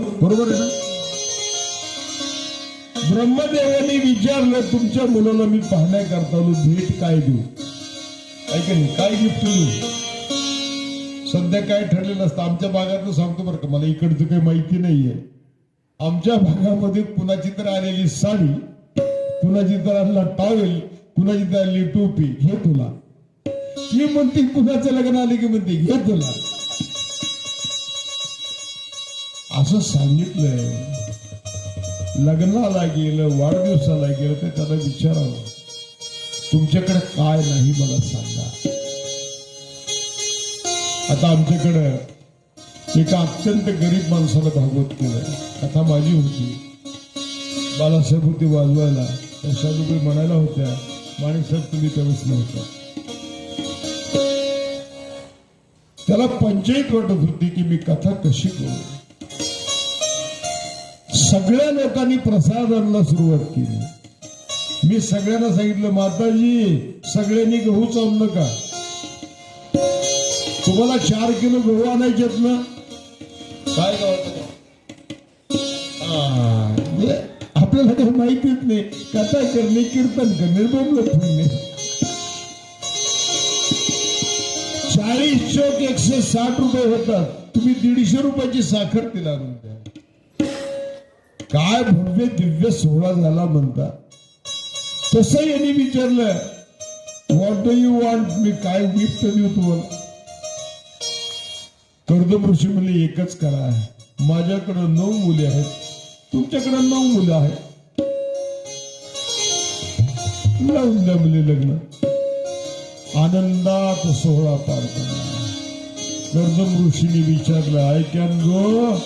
बरोबर आहे ना? ब्रह्मदेवाने विचारलं तुमच्या मुलाला मी पाहण्याकरता भेट काय देऊ? ऐका काय गिफ्ट देऊ? सध्या काय ठरलेलं असतं आमच्या भागात सांगतो बरं का मला इकडचं काही माहिती नाहीये. आमच्या भागामध्ये कुणाची तर आलेली साडी कुणाची तर आणला टॉवेल कुणाची तर आलेली टोपी हे तुला. ही म्हणते कुणाचं लग्न आले की म्हणते घे तुला. असं सांगितलंय. लग्नाला गेलं वाढदिवसाला गेलं तर त्याला विचारावं. तुमच्याकडे काय नाही मला सांगा. आता आमच्याकडं एका अत्यंत गरीब माणसाला भागवत केलं कथा माझी होती. बालासाहेब होती वाजवायला. त्या साधुबाई म्हणायला होत्या माणसाहेब तुम्ही त्यावेळेस नव्हता. त्याला पंचायत वाटत होती की मी कथा कशी करू? सगळ्या लोकांनी प्रसादाला सुरुवात केली. मी सगळ्यांना सांगितलं माताजी सगळ्यांनी गहू चालू नका तुम्हाला चार किलो गहू आणायचेत ना? काय म्हणजे आपल्याला काही माहितीच नाही. कथा करणे कीर्तन करणे फिरणे. चाळीस चौक एकशे साठ रुपये होतात. तुम्ही दीडशे रुपयाची साखर तिला आणून द्या. काय भव्य दिव्य सोहळा झाला म्हणता. तसं यांनी विचारलं व्हॉट डू यू वॉन्ट मी काय गिफ्ट देऊ तुम्हाला? कर्दम ऋषी म्हणले एकच करा माझ्याकडं नऊ मुले आहेत. तुमच्याकडे नऊ मुलं आहेत. लावून द्या मुले लग्न. आनंदात सोहळा पार पडला. कर्दम ऋषीने विचारलं आय कॅन गो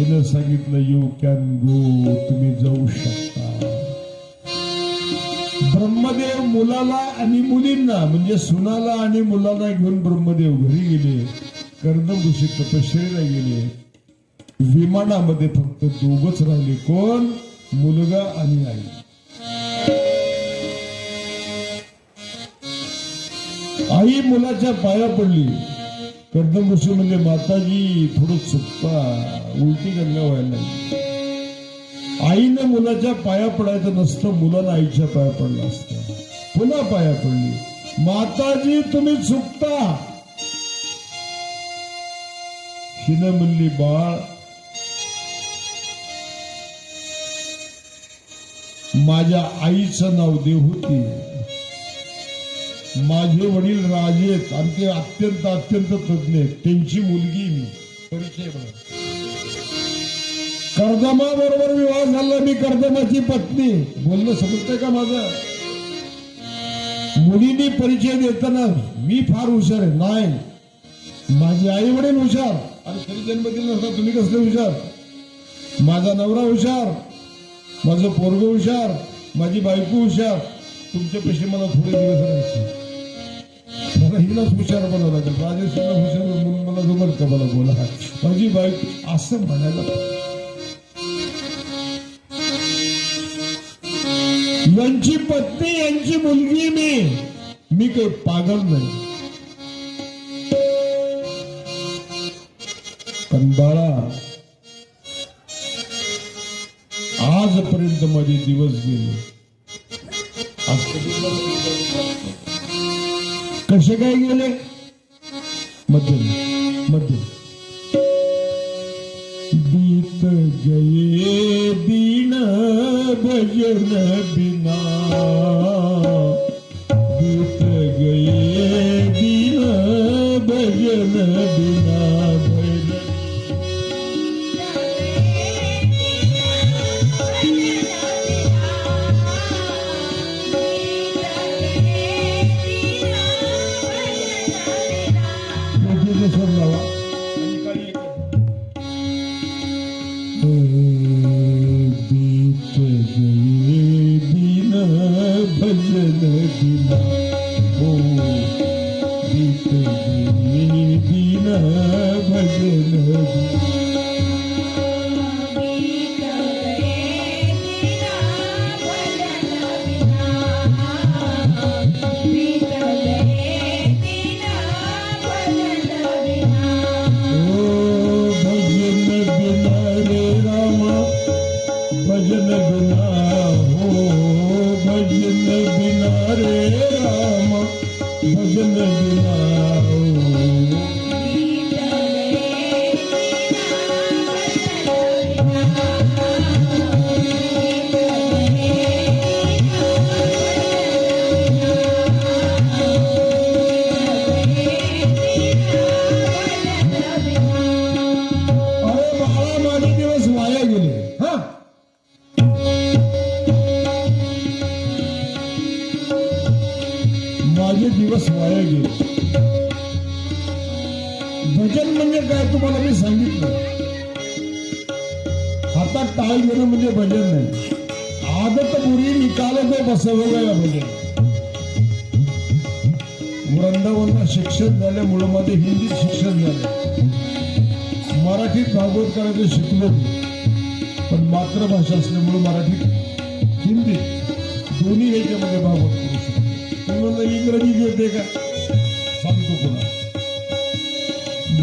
तिनं सांगितलं यू कॅन गो तुम्ही जाऊ शकता. ब्रह्मदेव मुलाला आणि मुलींना म्हणजे सुनाला आणि मुलाला घेऊन ब्रह्मदेव घरी गेले कर्दम ऋषी गेले. विमानामध्ये फक्त दोघच राहिले कोण? मुलगा आणि आई. आई मुलाच्या पाया पडली. कर्दम ऋषी म्हणजे माताजी थोडं चुकता उलटी गंगा व्हायला लागली. आईनं मुलाच्या पाया पडायचं नसतं मुलानं आईच्या पाया पडलं असतं. पुन्हा पाया पडली. माताजी तुम्ही चुकता हिनं म्हणली बाळ माझ्या आईचं नाव देवहूती माझे वडील राजे आहेत. आणि ते अत्यंत अत्यंत तज्ञ आहेत. त्यांची मुलगी मी. परिचय बघा. कर्दमा बरोबर विवाह झाला. मी कर्दमाची पत्नी. बोलणं समजतंय का माझं? मुलींनी परिचय देताना मी फार हुशार आहे. नाही. माझी आई वडील हुशार. आणि खरी जन्म नसता तुम्ही कसले हुशार? माझा नवरा हुशार. माझं पोरग हुशार. माझी बायको हुशार. तुमच्यापेक्षा मला थोडे दिवस राहायचे. मला हिलाच विचार बनावं लागेल. राजेशला हुशार म्हणून मला जमल का मला बोला माझी बाईक असं म्हणायला यांची पत्नी यांची मुलगी मी. मी काही पागल नाही. पण बाळा आजपर्यंत माझे दिवस गेले. मोठे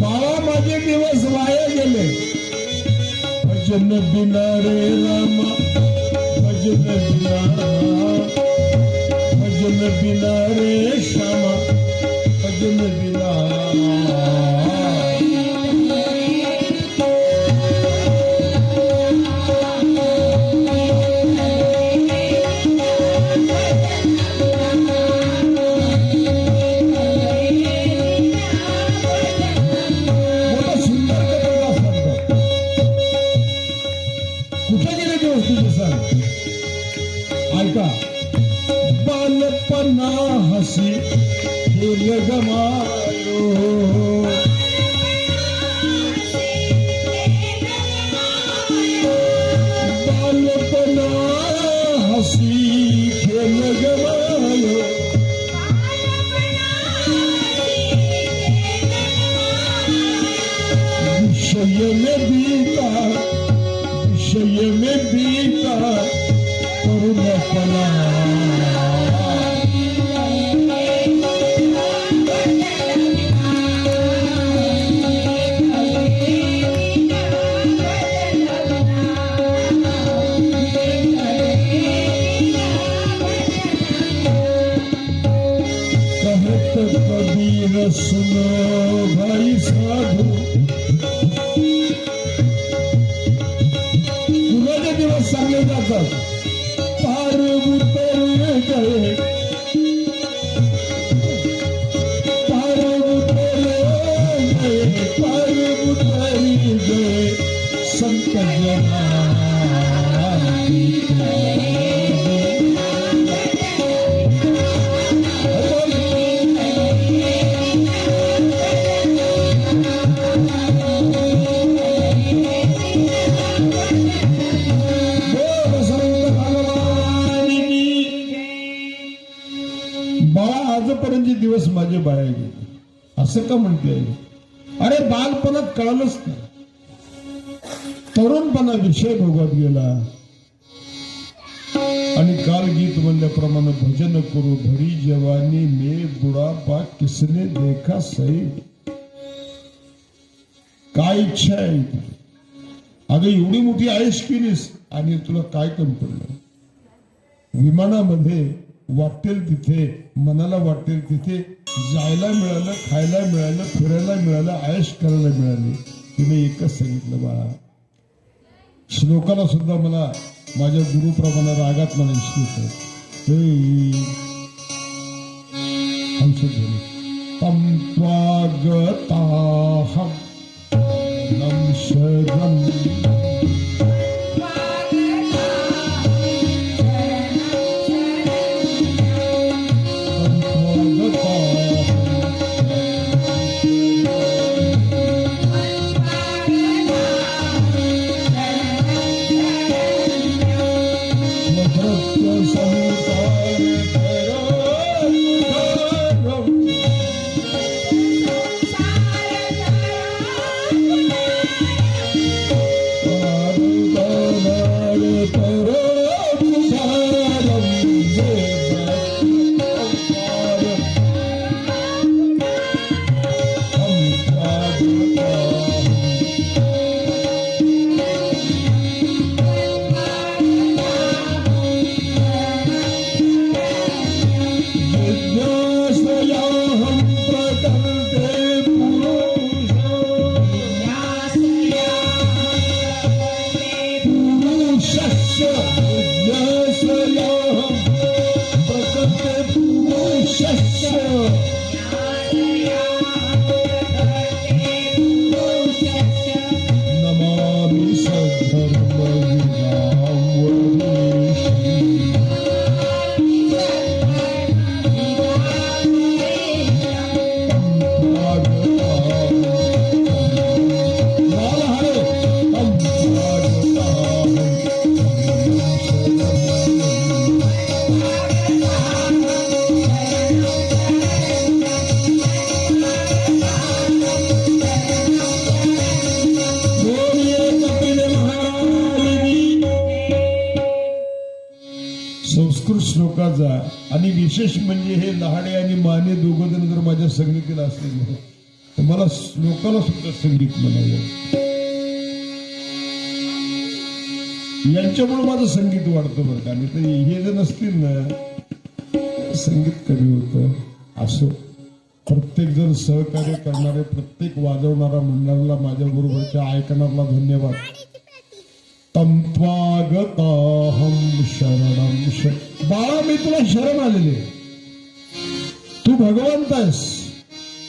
बाळा माझे दिवस वाया गेले। भजन बिना रे राम भजन बिना भजन बिना रे श्यामा भजन बिना you बाळा आजपर्यंतचे दिवस माझे बाळा गेले असं का म्हणते अरे बालपणात कळलंच नाही. अतिशय भोगत गेला. आणि काल गीत म्हणल्याप्रमाणे भजन करू भरी जवानी मे बुढापा किसने देखा सही. काय इच्छा आहे? अगं एवढी मोठी आयुष केलीस आणि तुला काय कमी पडलं? विमानामध्ये वाटेल तिथे मनाला वाटेल तिथे जायला मिळालं खायला मिळालं फिरायला मिळालं आयश करायला मिळाली. तिने एकच सांगितलं बाळा श्लोकाला सुद्धा मला माझ्या गुरुप्रमाणे रागात मला शिकवत आहे त्वागताहम नम शरम माझ्या असेल तर मला श्लोकाला सुद्धा संगीत म्हणावं. यांच्यामुळे माझं संगीत वाढतं बरं का. नाही तर हे जर नसतील ना संगीत कमी होतं. असं प्रत्येक जण सहकार्य करणारे प्रत्येक वाजवणारा मंडळाला माझ्या बरोबरच्या ऐकणारला धन्यवाद. तंत्वागताहम शरणम श बाळा मी तुला शरण आलेले. तू भगवंत आहेस.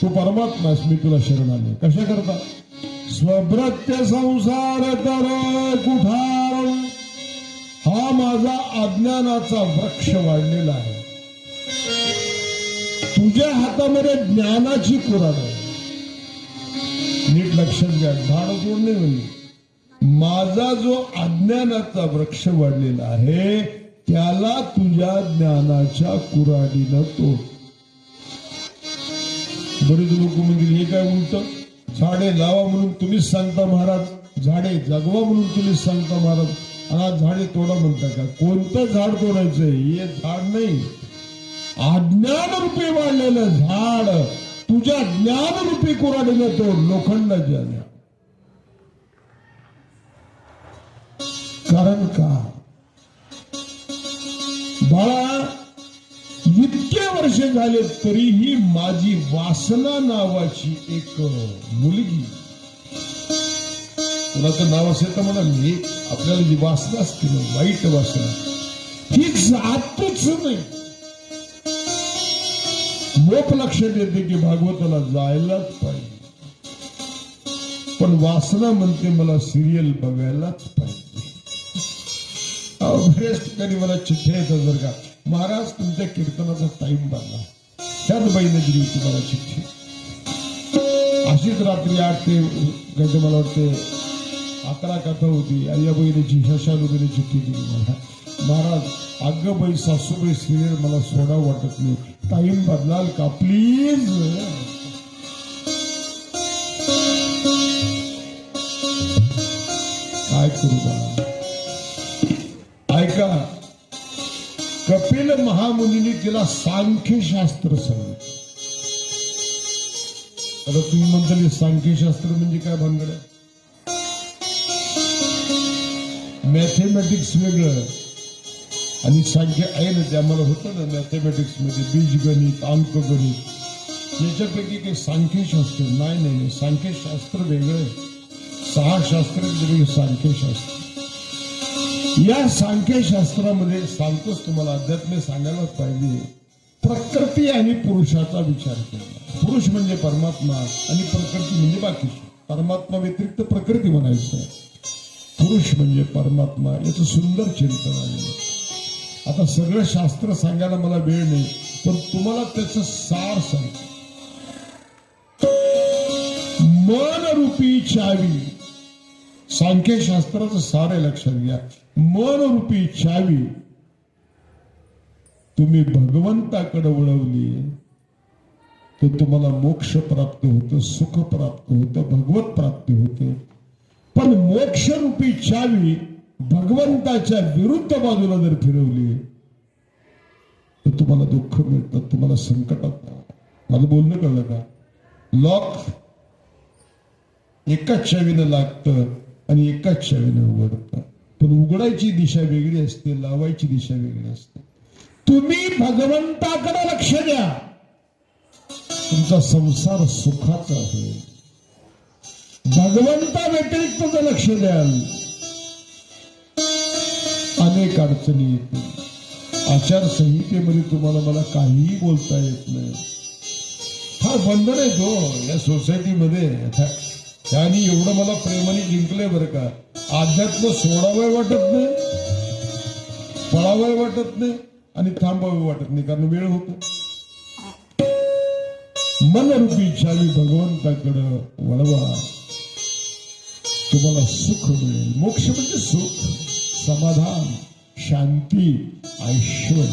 तू परमात्मा मी तुला शरण आले कशा करता? स्वभ्रत्य संसार तर कुठार. हा माझा अज्ञानाचा वृक्ष वाढलेला आहे. तुझ्या हातामध्ये ज्ञानाची कुराण आहे नीट लक्षात घ्या झाड जोडणे म्हणजे माझा जो अज्ञानाचा वृक्ष वाढलेला आहे त्याला तुझ्या ज्ञानाच्या कुराडीनं तोड. बरेच लोक म्हणतील हे काय उलट? झाडे लावा म्हणून तुम्हीच सांगता महाराज. झाडे जगवा म्हणून तुम्हीच सांगता महाराज. हा झाडे तोडा म्हणता का? कोणतं झाड तोडायचंय? हे झाड नाही. अज्ञान रूपी वाढलेलं झाड. तुझ्या ज्ञान रूपी कुराडीनं तोड लोखंडाच्या कारण का? बाळा वर्ष झाले तरीही माझी वासना नावाची एक मुलगी. कुणाचं नाव असेल तर म्हणा मी आपल्याला जी वासना असते वाईट वासना. ही जातच नाही. लोक लक्ष देते की भागवताला जायलाच पाहिजे. पण वासना म्हणते मला सिरियल बघायलाच पाहिजे. अहो, बऱ्याच ठिकाणी मला चिठ्ठ्या येतात जर का. महाराज तुमच्या कीर्तनाचा टाइम बांधला त्याच बाईने दिली होती मला चिठ्ठी अशीच रात्री आठ ते काहीतरी मला वाटते अकरा कथा होती आणि या बहिणीची शशानुबीने चिठ्ठी दिली मला. महाराज अगं बाई सासूबाई सिरियल मला सोडा वाटत नाही. टाइम बदलाल का प्लीज काय करू कपिल तिला सांख्यशास्त्र सांगितलं आता तुम्ही म्हणताल सांख्यशास्त्र म्हणजे काय भानगड? आहे मॅथेमॅटिक्स वेगळं. आणि सांख्य आहे ना ते आम्हाला होतं ना मॅथेमॅटिक्समध्ये बीजगणित अंकगणित याच्यापैकी काही सांख्यशास्त्र नाही नाही नाही सांख्यशास्त्र वेगळं आहे. सहा शास्त्र वेगळे सांख्यशास्त्र या सांख्यशास्त्रामध्ये सांगतोच तुम्हाला अध्यात्म सांगायलाच पाहिजे. प्रकृती आणि पुरुषाचा विचार केला. पुरुष म्हणजे परमात्मा आणि प्रकृती म्हणजे बाकीची. परमात्मा व्यतिरिक्त प्रकृती म्हणायचं पुरुष म्हणजे परमात्मा याचं सुंदर चिंतन आहे. आता सगळं शास्त्र सांगायला मला वेळ नाही पण तुम्हाला त्याचं सार सांगतो. मन रूपी चावी. सांख्यशास्त्राचं सारे लक्षात घ्या. मनरूपी चावी तुम्ही भगवंताकडे वळवली तर तुम्हाला मोक्ष प्राप्त होतं सुख प्राप्त होतं भगवत प्राप्ती होते. पण मोक्षरूपी चावी भगवंताच्या विरुद्ध बाजूला जर फिरवली तर तुम्हाला दुःख मिळतं तुम्हाला संकटात मला बोलणं कळलं का? लॉक एकाच चावीनं लागतं आणि एकाच चावीनं उघडतात पण उघडायची दिशा वेगळी असते लावायची दिशा वेगळी असते. तुम्ही भगवंताकडे लक्ष द्या. तुमचा संसार सुखाचा आहे भगवंता व्यतिरिक्त जर लक्ष द्याल अनेक अडचणी येतील. आचारसंहितेमध्ये तुम्हाला मला काहीही बोलता येत नाही. फार बंधन आहे तो या सोसायटीमध्ये त्यांनी एवढं मला प्रेमाने जिंकलंय बरं का? अध्यात्म सोडावं वाटत नाही पळावं वाटत नाही आणि थांबावं वाटत नाही कारण वेळ होतो. मनरूपी छावी भगवंताकडं वळवा. तुम्हाला सुख मिळेल. मोक्ष म्हणजे सुख समाधान शांती ऐश्वर.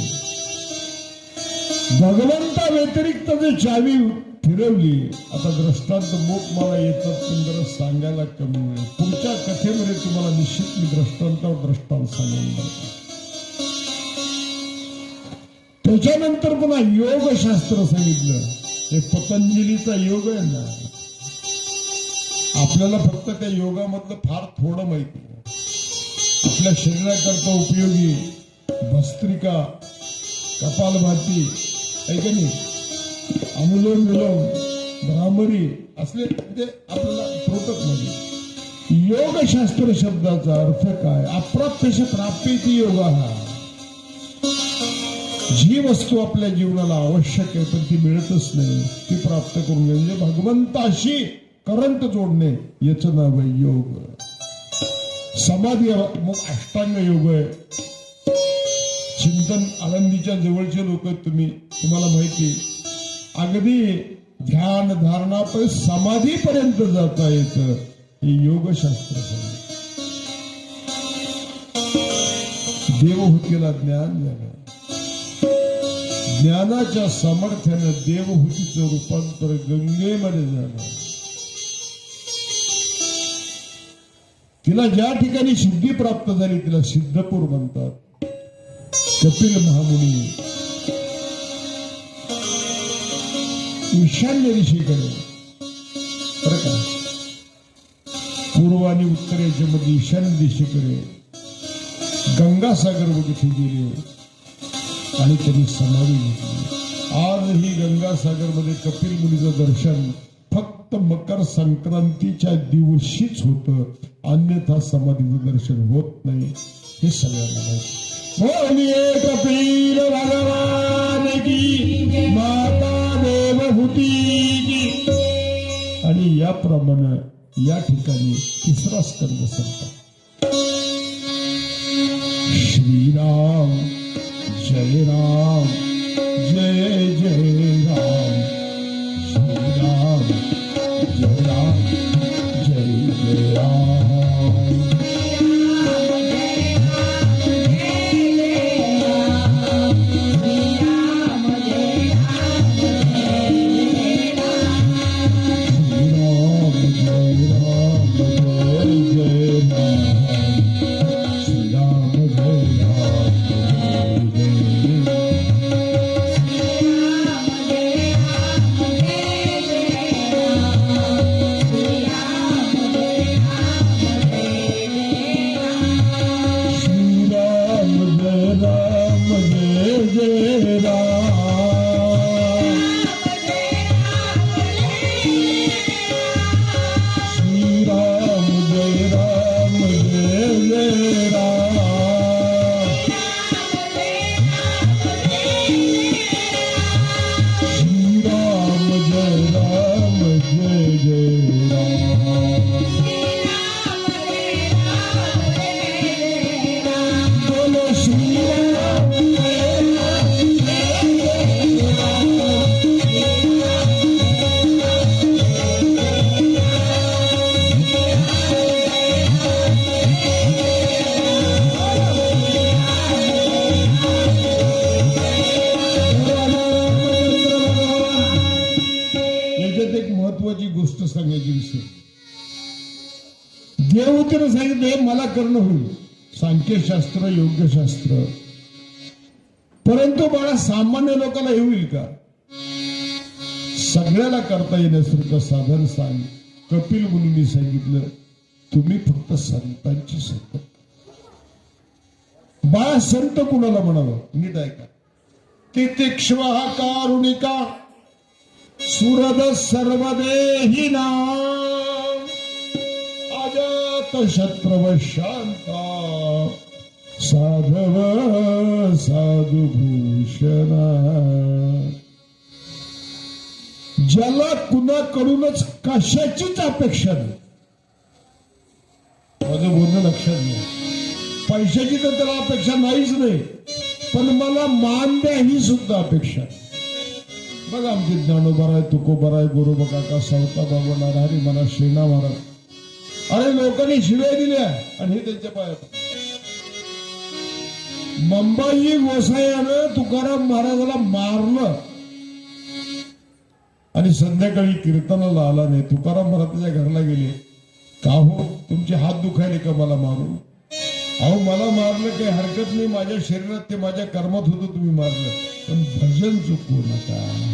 भगवंता व्यतिरिक्त जे चावी फिरवली. आता दृष्टांत मोक मला येतात पण जरा सांगायला कमी मिळेल पुढच्या कथेमध्ये तुम्हाला निश्चित मी दृष्टांतावर दृष्टांत सांगून त्याच्यानंतर पुन्हा योगशास्त्र सांगितलं. हे पतंजलीचा योग आहे ना. आपल्याला फक्त त्या योगामधलं फार थोडं माहिती आपल्या शरीराकरता उपयोगी भस्त्रिका कपालभाती ऐका नाही? अनुलोम विलोम भ्रामरी असले म्हणजे आपल्याला त्रोटक नाही. योगशास्त्र शब्दाचा अर्थ काय? अप्राप्यश प्राप्यती योग. हा जी वस्तू आपल्या जीवनाला आवश्यक आहे पण ती मिळतच नाही. ती प्राप्त करून म्हणजे भगवंताशी करंट जोडणे याच नाव आहे योग. समाधी मग अष्टांग योग आहे. चिंतन आनंदीच्या जवळचे लोक तुम्ही. तुम्हाला माहिती अगदी ध्यान धारणा पण समाधीपर्यंत जाता येतं. हे योगशास्त्र देवहुतीला देवहूतीला ज्ञान झालं ज्ञानाच्या सामर्थ्यानं देवहुतीचं रूपांतर गंगेमध्ये झालं तिला ज्या ठिकाणी सिद्धी प्राप्त झाली तिला सिद्धपूर म्हणतात. कपिल महामुनी ईशान्य दिशेकडे बरं का? पूर्व आणि उत्तरेच्या मध्ये ईशान्य दिशेकडे. गंगासागर बघितले गेले. आणि त्यांनी समाधी घेतली. आजही गंगासागरमध्ये कपिल मुनीचं दर्शन फक्त मकर संक्रांतीच्या दिवशीच होतं. अन्यथा समाधीचं दर्शन होत नाही. हे सगळ्यांना माहिती. कपिल भगवान की माता आणि याप्रमाणे या ठिकाणी तिसरा स्कंद संपला. श्रीराम जय राम जय जय मला होईल सांख्यशास्त्र योग्यशास्त्र. परंतु बाळा सामान्य लोकांना हे का? सगळ्याला करता येण्यासारखं साधन सांग. कपिल मुलींनी सांगितलं तुम्ही फक्त संतांची संत बाळा संत कुणाला म्हणावं? नीट ऐका. तितिक्ष्व कारुणिका सुरद सर्वदेही ना शत्रव शांता साधव साधुभूषणा। ज्याला कुणाकडूनच कशाचीच अपेक्षा नाही. माझं बोलणं लक्षात घ्या. पैशाची तर त्याला अपेक्षा नाहीच नाही. पण मला मान द्या ही सुद्धा अपेक्षा बघा आमचे ज्ञानोबा आहे तुकोबा आहे गुरु काका सावता बाबा नारहरी मला शेणा महाराज. अरे लोकांनी शिव्या दिल्या आणि हे त्यांच्या पायात मंबाई गोसायानं तुकाराम महाराजाला मारलं. आणि संध्याकाळी कीर्तनाला आला नाही. तुकाराम महाराजाच्या घरला गेले. का हो? तुमचे हात दुखायले का मला मारून? अहो मला मारलं काही हरकत नाही. माझ्या शरीरात ते माझ्या कर्मात होतं तुम्ही मारलं. पण भजन चुकवू नका.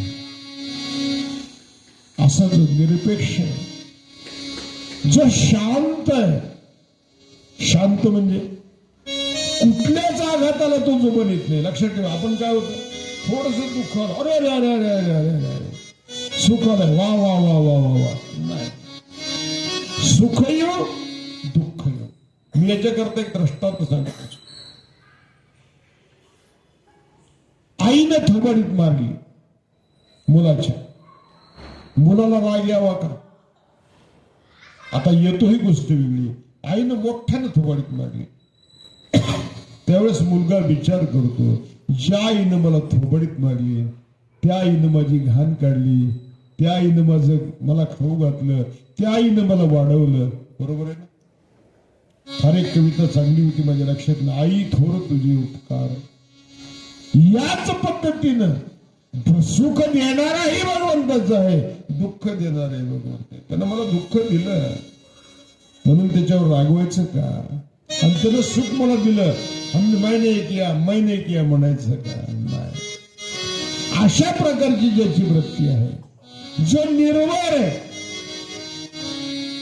असा जो निरपेक्ष आहे जो शांत आहे. शांत म्हणजे कुठल्याच आघाताला तो जोपण येत नाही. लक्षात ठेवा आपण काय होतो? थोडस दुःख अरे अरे अरे अरे अरे अरे अरे सुख आलं वा वा वा वा वा वा. नाही. सुख येऊ दुःख येऊ मी याच्याकरता एक द्रष्टात सांगतो. आईनं थबडीत मारली मुलाच्या. मुलाला राग यावा का? आता येतो ही गोष्ट वेगळी. आईनं मोठ्यानं थोबाडीत मारली. त्यावेळेस मुलगा विचार करतो ज्या आईनं मला थोबडीत मारली त्या आईनं माझी घाण काढली त्या आईनं माझं मला खाऊ घातलं त्या आईनं मला वाढवलं. बरोबर आहे ना? फार एक कविता चांगली होती माझ्या लक्षात. ना आई थोर तुझे उपकार. याच पद्धतीनं सुख देणाराही भगवंताच आहे. दुःख आहे भगवंत त्यानं मला दुःख दिलं. म्हणून त्याच्यावर रागवायचं का? आणि त्यानं सुख मला दिलं. हमने किया मैने किया म्हणायचं का? नाही. अशा प्रकारची ज्याची वृत्ती आहे. जो निर्वार आहे.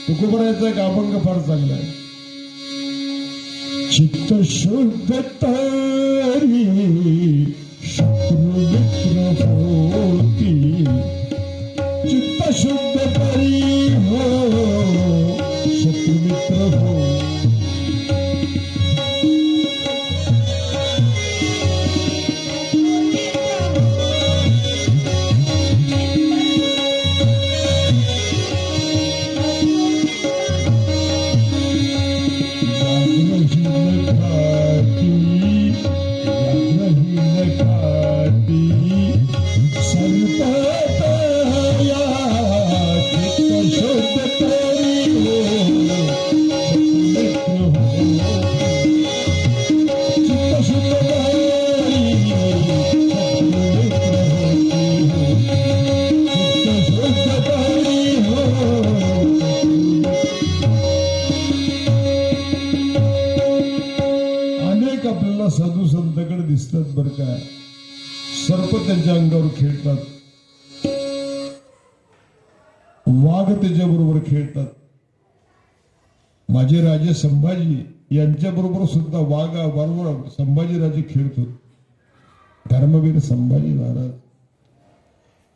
तुकोबरायचा का अभंग फार चांगला आहे. चित्त शुद्ध तरी Thank you. संभाजी यांच्या बरोबर सुद्धा वागा बरोबर संभाजीराजे खेळत होते. धर्मवीर संभाजी महाराज.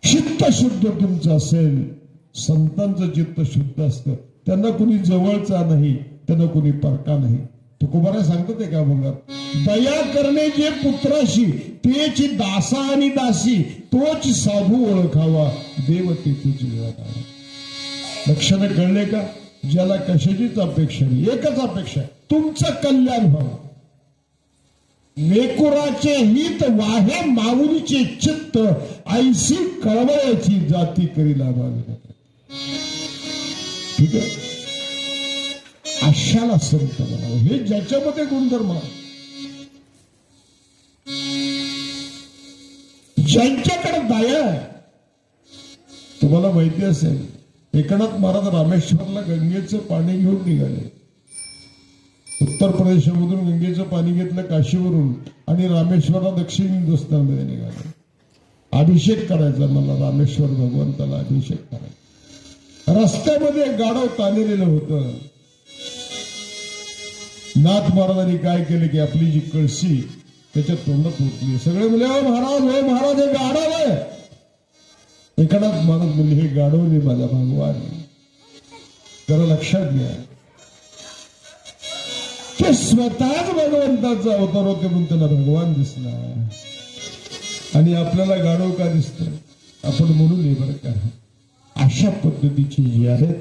चित्त शुद्ध तुमचं असेल संतांचं चित्त शुद्ध असतं. त्यांना कुणी जवळचा नाही त्यांना कुणी परका नाही. तुकोबारा सांगतो ते का मग दया करणे जे पुत्राशी तेच दासा आणि दासी तोच साधू ओळखावा. देव तेच लक्षणं कळले का? ज्याला कशाचीच अपेक्षा नाही. एकच अपेक्षा तुमचं कल्याण व्हावं. मेकुराचे हित वाहे माऊलीचे चित्त ऐशी कळवयाची जाती करी लाभावी. ठीक आहे? अशाला संत म्हणावं. हे ज्याच्यामध्ये गुणधर्म ज्यांच्याकडे दया आहे. तुम्हाला माहिती असेल एकनाथ महाराज रामेश्वरला गंगेचं पाणी घेऊन निघाले. उत्तर प्रदेशामधून गंगेचं पाणी घेतलं काशीवरून आणि रामेश्वरला दक्षिण हिंदुस्थानमध्ये निघाले. अभिषेक करायचा मला रामेश्वर भगवंताला अभिषेक करायचा. रस्त्यामध्ये गाडव गाढव ताणलेलं होतं. नाथ महाराजांनी काय केलं की आपली जी कळशी त्याच्या तोंडात होती सगळे म्हणले महाराज हो महाराज हे गाडव आहे. एकनाथ माणूस मुली हे गाढव नाही माझा भगवान. जरा लक्षात घ्या. ते स्वतःच भगवंताचा अवतार होते म्हणून त्याला भगवान दिसला आणि आपल्याला गाढव का दिसत आपण म्हणून हे बरं का? अशा पद्धतीची जी आहेत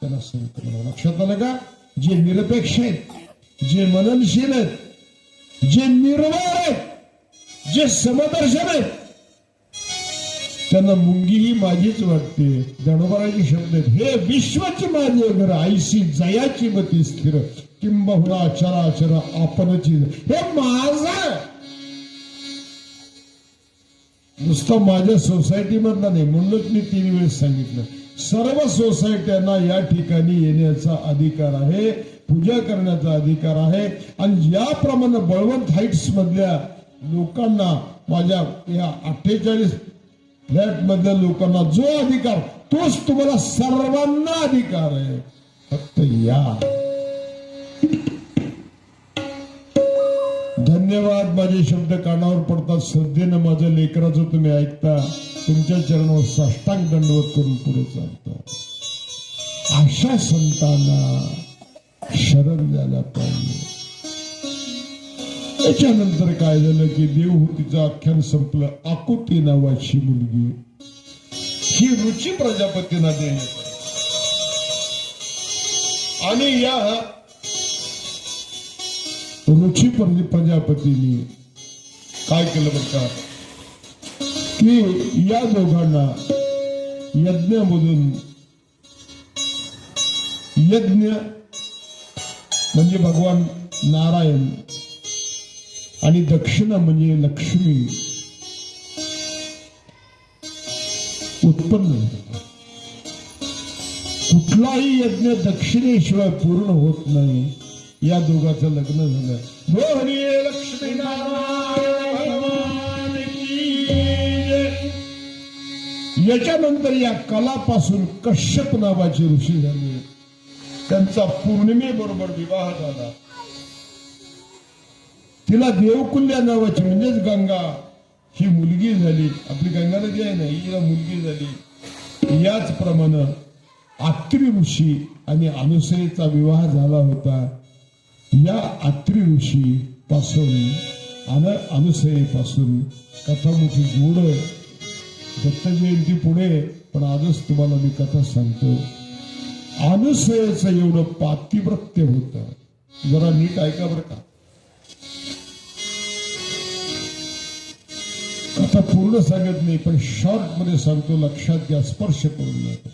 त्याला संत लक्षात आलं का? जे निरपेक्ष आहेत जे मननशील आहेत जे निर्मळ आहेत जे समदर्शन आहेत त्यांना मुंगी ही माझीच वाटते. गणोबाराचे शब्द आहेत हे विश्वची माझे घर आईशी जयाची मती स्थिर. किंबहुना चराचर आपणची. हे माझं नुसतं माझ्या सोसायटी मधला नाही म्हणूनच मी तीन वेळेस सांगितलं. सर्व सोसायट्यांना या ठिकाणी येण्याचा अधिकार आहे पूजा करण्याचा अधिकार आहे. आणि याप्रमाणे बळवंत हाईट्स मधल्या लोकांना माझ्या या अठ्ठेचाळीस फ्लॅट मधल्या लोकांना जो अधिकार तोच तुम्हाला सर्वांना अधिकार आहे. फक्त या. धन्यवाद. माझे शब्द कानावर पडतात. श्रद्धेनं माझ्या लेकराचं तुम्ही ऐकता. तुमच्या चरणावर साष्टांग दंडवत करून पुढे चालता. अशा संतांना शरण द्यायला पाहिजे. त्याच्यानंतर काय झालं की देवहूतीचं आख्यान संपलं. आकुती नावाची मुलगी. ही रुची प्रजापतींना देण्यात आणि या रुची प्रजापतीने काय केलं बरं का? की या दोघांना यज्ञामधून यज्ञ म्हणजे भगवान नारायण आणि दक्षिणा म्हणजे लक्ष्मी. उत्पन्न. कुठलाही यज्ञ दक्षिणेशिवाय पूर्ण होत नाही. या दोघाचं लग्न झालं. हो, लक्ष्मी याच्यानंतर या कलापासून कश्यप नावाचे ऋषी झाले. त्यांचा पौर्णिमेबरोबर विवाह झाला. तिला देवकुल्या नावाची म्हणजेच गंगा. ही मुलगी झाली. आपली गंगा नदी आहे ना हिला मुलगी झाली. याचप्रमाणे आत्री ऋषी आणि अनुसयेचा विवाह झाला होता. या आत्री ऋषी पासून अन अनुसयेपासून कथा मोठी गोड आहे. दत्त जयंती पुढे पण आजच तुम्हाला मी कथा सांगतो. अनुसयेचं एवढं पातिव्रत्य होतं. जरा नीट ऐका बरं का. आता पूर्ण सांगत नाही पण शॉर्टमध्ये सांगतो लक्षात घ्या स्पर्श करून जातो